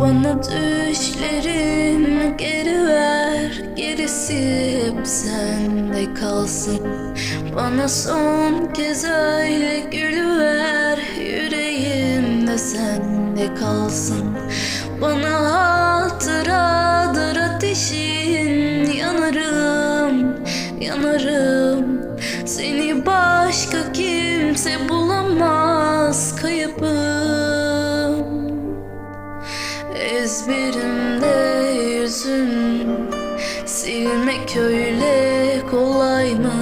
Bana düşlerim geri ver Gerisi hep sende kalsın. Bana son kez öyle gülüver Yüreğimde sende kalsın. Bana hatıradır ateşin Yanarım, yanarım. Seni başka kimse bulamaz Kayıpım Ezberimde yüzün Silmek öyle kolay mı?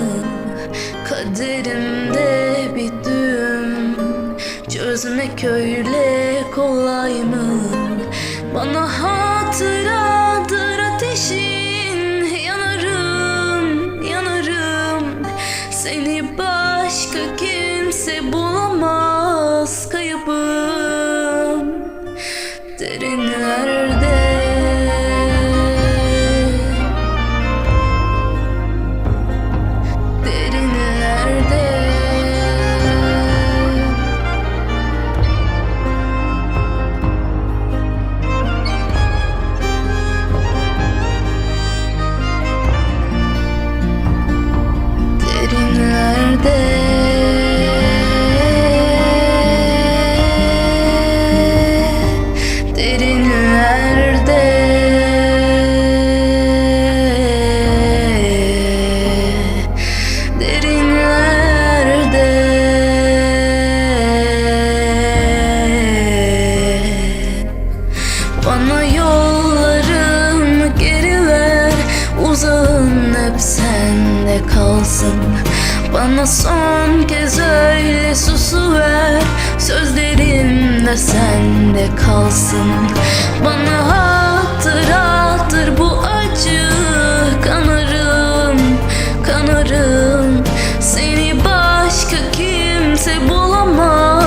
Kaderimde bir düğüm Çözmek öyle kolay mı? Bana hatıradır Bana yollarımı geri ver Uzağın hep sende kalsın. Bana son kez öyle susu ver Sözlerim de sende kalsın. Bana hatıradır bu acı Kanarım, kanarım. Seni başka kimse bulamaz